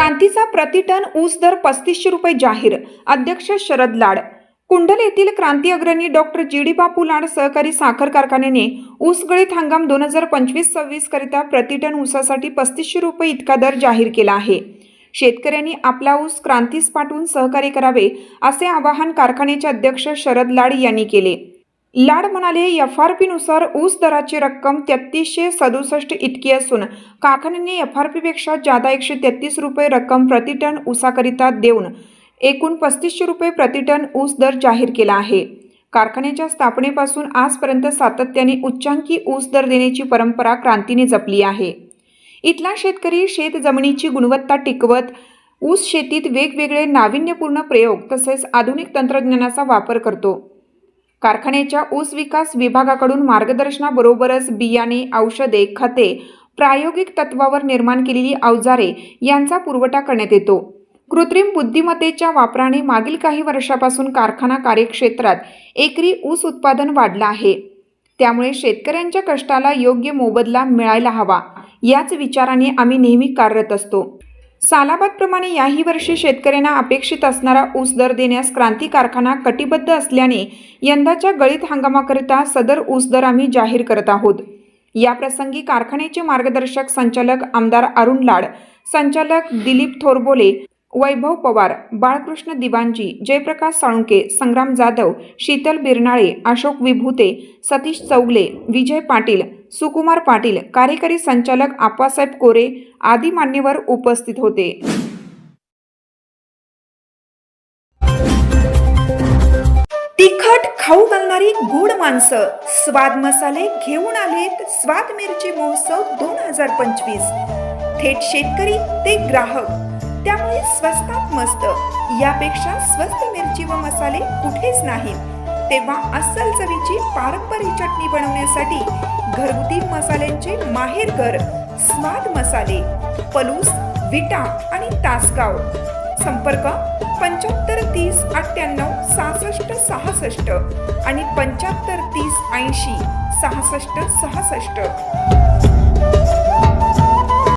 क्रांतीचा प्रतिटन ऊस दर पस्तीसशे रुपये जाहीर अध्यक्ष शरद लाड. कुंडल येथील क्रांती अग्रणी डॉक्टर जी डी बापू लाड सहकारी साखर कारखान्याने ऊस गळीत हंगाम दोन हजार पंचवीस सव्वीस करिता प्रतिटन ऊसासाठी पस्तीसशे रुपये इतका दर जाहीर केला आहे. शेतकऱ्यांनी आपला ऊस क्रांतीस पाठवून सहकार्य करावे असे आवाहन कारखान्याचे अध्यक्ष शरद लाड यांनी केले. लाड म्हणाले एफ आर पीनुसार ऊस दराची रक्कम तेहतीसशे सदुसष्ट इतकी असून कारखान्याने एफ आर पीपेक्षा जादा एकशे तेहतीस रुपये रक्कम प्रतिटन ऊसाकरिता देऊन एकूण पस्तीसशे रुपये प्रतिटन ऊस दर जाहीर केला आहे. कारखान्याच्या स्थापनेपासून आजपर्यंत सातत्याने उच्चांकी ऊस दर देण्याची परंपरा क्रांतीने जपली आहे. इथला शेतकरी शेत जमिनीची गुणवत्ता टिकवत ऊस शेतीत वेगवेगळे नाविन्यपूर्ण प्रयोग तसेच आधुनिक तंत्रज्ञानाचा वापर करतो. कारखान्याच्या ऊस विकास विभागाकडून मार्गदर्शनाबरोबरच बियाणे औषधे खते प्रायोगिक तत्वावर निर्माण केलेली अवजारे यांचा पुरवठा करण्यात येतो. कृत्रिम बुद्धिमत्तेच्या वापराने मागील काही वर्षापासून कारखाना कार्यक्षेत्रात एकरी ऊस उत्पादन वाढलं आहे. त्यामुळे शेतकऱ्यांच्या कष्टाला योग्य मोबदला मिळायला हवा याच विचाराने आम्ही नेहमी कार्यरत असतो. सालाबादप्रमाणे याही वर्षी शेतकऱ्यांना अपेक्षित असणारा ऊस दर देण्यास क्रांती कारखाना कटिबद्ध असल्याने यंदाच्या गळीत हंगामाकरिता सदर ऊस दर आम्ही जाहीर करत आहोत. या प्रसंगी कारखान्याचे मार्गदर्शक संचालक आमदार अरुण लाड संचालक दिलीप थोरबोले वैभव पवार बाळकृष्ण दिवांजी जयप्रकाश साळुंके संग्राम जाधव शीतल बिरनाळे अशोक विभूते सतीश चौगले विजय पाटील सुकुमार पाटील कार्यकारी संचालक आप्पासाहेब कोरे आदी मान्यवर उपस्थित होते. तिखट खाऊ घालणारी गोड माणसं स्वाद मसाले घेऊन आलेत स्वाद मिरची महोत्सव दोन हजार पंचवीस. थेट शेतकरी ते ग्राहक. त्यामुळे स्वस्तात मस्त. यापेक्षा स्वस्त मिरची व मसाले कुठेच नाहीत तेव्हा अस्सल चवीची पारंपरिक चटणी बनवण्यासाठी घरगुती मसाल्यांचे माहेर घर मसाले पलूस विटा आणि तासगाव. संपर्क पंच्याहत्तर तीस अठ्ठ्याण्णव सहासष्ट सहासष्ट आणि पंच्याहत्तर तीस ऐंशी सहासष्ट सहासष्ट.